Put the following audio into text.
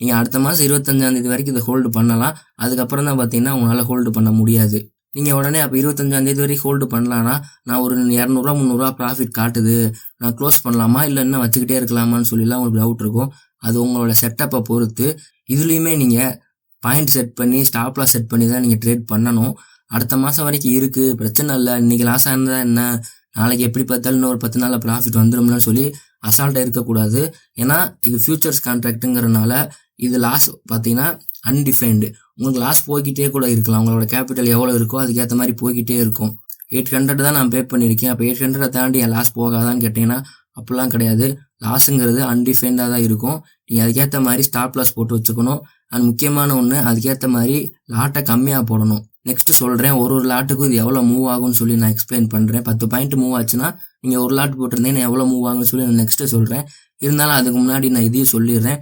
நீங்கள் அடுத்த மாதம் இருபத்தஞ்சாந்தேதி வரைக்கும் இதை ஹோல்டு பண்ணலாம். அதுக்கப்புறம் தான் பார்த்தீங்கன்னா உங்களால் ஹோல்டு பண்ண முடியாது. நீங்கள் உடனே அப்போ இருபத்தஞ்சாந்தேதி வரைக்கும் ஹோல்டு பண்ணலான்னா நான் ஒரு இரநூறுவா முந்நூறுரூவா ப்ராஃபிட் காட்டுது. நான் க்ளோஸ் பண்ணலாமா? இல்லை இன்னும் வச்சுக்கிட்டே இருக்கலாமான்னு சொல்லிலாம் உங்களுக்கு டவுட் இருக்கும். அது உங்களோட செட்டப்பை பொறுத்து. இதுலேயுமே நீங்கள் பாயிண்ட் செட் பண்ணி ஸ்டாப்லாம் செட் பண்ணி தான் நீங்கள் ட்ரேட் பண்ணணும். அடுத்த மாதம் வரைக்கும் இருக்குது பிரச்சனை இல்லை. இன்றைக்கி லாஸ் ஆனதா என்ன? நாளைக்கு எப்படி பார்த்தாலும் இன்னொரு பத்து நாளில் ப்ராஃபிட் வந்துடும்னு சொல்லி அசால்ட்டாக இருக்கக்கூடாது. ஏன்னா இது ஃபியூச்சர்ஸ் கான்ட்ராக்ட்டுங்கிறனால இது லாஸ் பார்த்தீங்கன்னா அன்டிஃபைன்டு உங்களுக்கு லாஸ் போய்கிட்டே கூட இருக்கலாம். உங்களோட கேபிட்டல் எவ்வளோ இருக்கோ அதுக்கேற்ற மாதிரி போய்கிட்டே இருக்கும். எயிட் ஹண்ட்ரட் தான் நான் பே பண்ணியிருக்கேன். அப்போ எயிட் ஹண்ட்ரட் தாண்டி என் லாஸ் போகாதான்னு கேட்டிங்கன்னா அப்படிலாம் கிடையாது. லாஸுங்கிறது அன்டிஃபைன்டாக தான் இருக்கும். நீங்கள் அதுக்கேற்ற மாதிரி ஸ்டாப் லாஸ் போட்டு வச்சுக்கணும். அண்ட் முக்கியமான ஒன்று அதுக்கேற்ற மாதிரி லாட்டை கம்மியாக போடணும். நெக்ஸ்ட் சொல்கிறேன் ஒரு ஒரு லாட்டுக்கும் இது எவ்வளோ மூவ் ஆகும்னு சொல்லி நான் எக்ஸ்பிளைன் பண்ணுறேன் பத்து பாயிண்ட் மூவ் ஆச்சுன்னா நீங்கள் ஒரு லாட் போட்டிருந்தீங்கன்னா எவ்வளோ மூவ் ஆகும்னு சொல்லி நான் நெக்ஸ்ட்டு சொல்கிறேன் இருந்தாலும் அதுக்கு முன்னாடி நான் இதையும் சொல்லிடுறேன்.